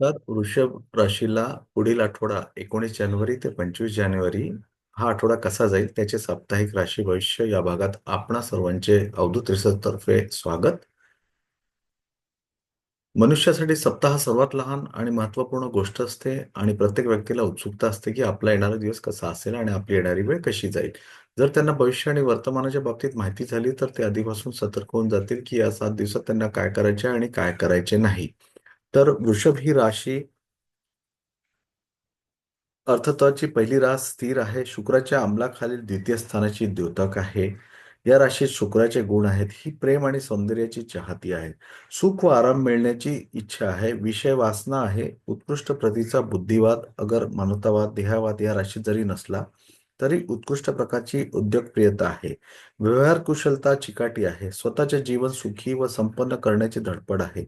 तर वृषभ राशीला पुढील आठवडा एकोणीस जानेवारी ते पंचवीस जानेवारी हा आठवडा कसा जाईल? त्याचे साप्ताहिक राशी भविष्य या भागात आपणा सर्वांचे अवधूत रिसर्च तर्फे स्वागत. मनुष्यासाठी सप्ताह सर्वात लहान आणि महत्त्वपूर्ण गोष्ट असते आणि प्रत्येक व्यक्तीला उत्सुकता असते की आपला येणारा दिवस कसा असेल आणि आपली येणारी वेळ कशी जाईल. जर त्यांना भविष्य आणि वर्तमानाच्या बाबतीत माहिती झाली तर ते आधीपासून सतर्क होऊन जातील की या सात दिवसात त्यांना काय करायचे आणि काय करायचे नाही. तर वृषभ ही राशी अर्थत्वाची पहिली रास स्थिर आहे. शुक्राच्या अंमलाखालील द्वितीय स्थानाची द्योतक आहे. या राशीत शुक्राचे गुण आहेत. ही प्रेम आणि सौंदर्याची चाहती आहे. सुख व आराम मिळण्याची इच्छा आहे. विषय वासना आहे. उत्कृष्ट प्रतीचा बुद्धिवाद अगर मानवतावाद देहावाद या राशीत जरी नसला तरी उत्कृष्ट प्रकारची उद्योगप्रियता आहे. व्यवहार कुशलता चिकाटी आहे. स्वतःचे जीवन सुखी व संपन्न करण्याची धडपड आहे.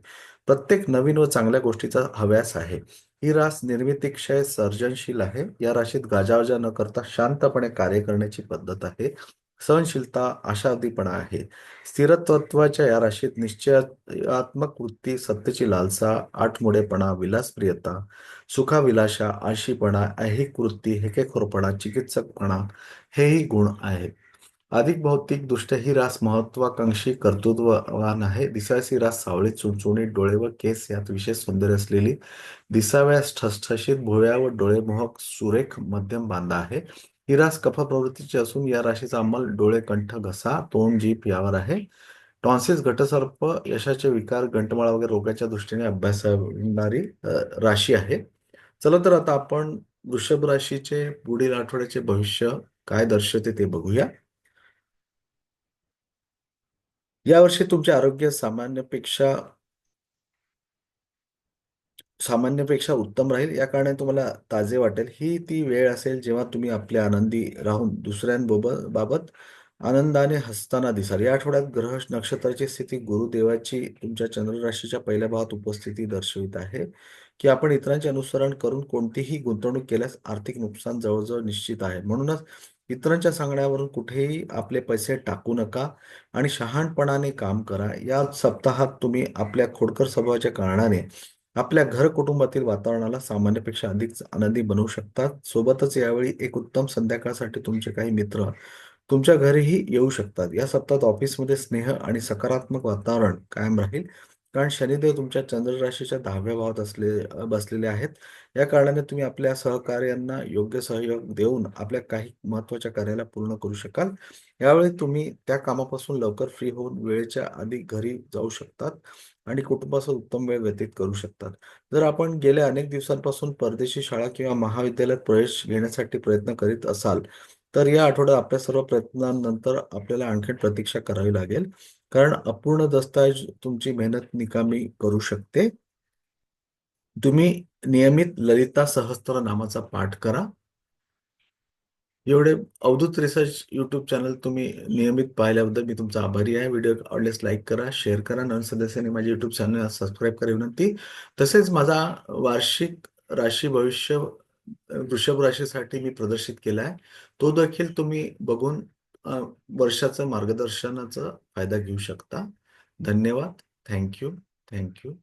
प्रत्येक नवीन व चांगल्या गोष्टीचा हव्यास आहे. ही रास निर्मितीक्षय सर्जनशील आहे. या राशीत गाजावाजा न करता शांतपणे कार्य करण्याची पद्धत आहे. सहनशीलता आशावादीपणा आहे. स्थिरत्वाच्या या राशीत निश्चयात्मक वृत्ती सत्तेची लालसा आठमोडेपणा विलासप्रियता सुखाविलाशा आळशीपणा ऐहिक वृत्ती हेकेखोरपणा चिकित्सकपणा हेही गुण आहेत. अधिक भौतिक दृष्ट्या ही रास महत्वाकांक्षी कर्तृत्ववान आहे. दिसायची रास सावळी चुणचुणीत डोळे व केस यात विशेष सौंदर्य असलेली दिसाव्यास ठसठशीत भुवया व डोळेमोहक सुरेख मध्यम बांधा आहे. ही रास कफ प्रवृत्तीची असून या राशीचा अंमल डोळे कंठ घसा तोंड जीप यावर आहे. टॉन्सिस घटसर्प यशाचे विकार गंटमाळा वगैरे रोगाच्या दृष्टीने अभ्यासणारी राशी आहे. चला तर आता आपण वृषभ राशीचे पुढील आठवड्याचे भविष्य काय दर्शवते ते बघूया. यावर्षी तुमचे आरोग्य सामान्यपेक्षा सामान्यपेक्षा उत्तम राहील या कारणाने तुम्हाला ताजे वाटेल. ही ती वेळ असेल जेव्हा तुम्ही आपल्या आनंदी राहून दुसऱ्यांबोबत बाबत आनंदाने हसताना दिसाल. या आठवड्यात ग्रह नक्षत्राची स्थिती गुरुदेवाची तुमच्या चंद्रराशीच्या पहिल्या भावात उपस्थिती दर्शवित आहे की आपण इतरांचे अनुसरण करून कोणतीही गुंतवणूक केल्यास आर्थिक नुकसान जवळजवळ निश्चित आहे. म्हणूनच इतरांच्या सांगण्यावरून कुठेही आपले पैसे टाकू नका आणि शहाणपणाने काम करा. या सप्ताहात तुम्ही आपल्या खोडकर स्वभावाच्या कारणाने आपल्या घर कुटुंबातील वातावरणाला सामान्यपेक्षा अधिक आनंदी बनवू शकतात. सोबतच यावेळी एक उत्तम संध्याकाळसाठी तुमचे काही मित्र तुमच्या घरीही येऊ शकतात. या सप्ताहात ऑफिसमध्ये स्नेह आणि सकारात्मक वातावरण कायम राहील. कारण शनिदेव तुमच्या चंद्र राशीच्या दहाव्या भावात असले बसलेले आहेत. या कारणाने तुम्ही आपल्या सहकार्यांना योग्य सहयोग देऊन आपल्या काही महत्त्वाच्या कार्याला पूर्ण करू शकाल. यावेळी तुम्ही त्या कामापासून लवकर फ्री होऊन वेळेच्या आधी घरी जाऊ शकतात आणि कुटुंबासोबत उत्तम वेळ व्यतीत करू शकतात. जर आपण गेल्या अनेक दिवसांपासून परदेशी शाळा किंवा महाविद्यालयात प्रवेश घेण्यासाठी प्रयत्न करीत असाल तर या आठवड्यात आपल्या सर्व प्रयत्नांनंतर आपल्याला आणखी प्रतीक्षा करावी लागेल. कारण अपूर्ण दस्तावेज तुमची मेहनत निकामी करू शकते. तुम्ही नियमित ललिता सहस्त्र नामाचा पाठ करा. एवढे अवधूत रिसर्च युट्यूब चॅनल तुम्ही नियमित पाहिल्याबद्दल मी तुमचा आभारी आहे. व्हिडिओ आवडल्यास लाईक करा शेअर करा. नवीन सदस्यांनी माझे युट्यूब चॅनल सबस्क्राईब करा विनंती. तसेच माझा वार्षिक राशी भविष्य वृषभ राशीसाठी मी प्रदर्शित केला आहे. तो देखील तुम्ही बघून वर्षाचं मार्गदर्शनाचा फायदा घेऊ शकता. धन्यवाद. Thank you. Thank you.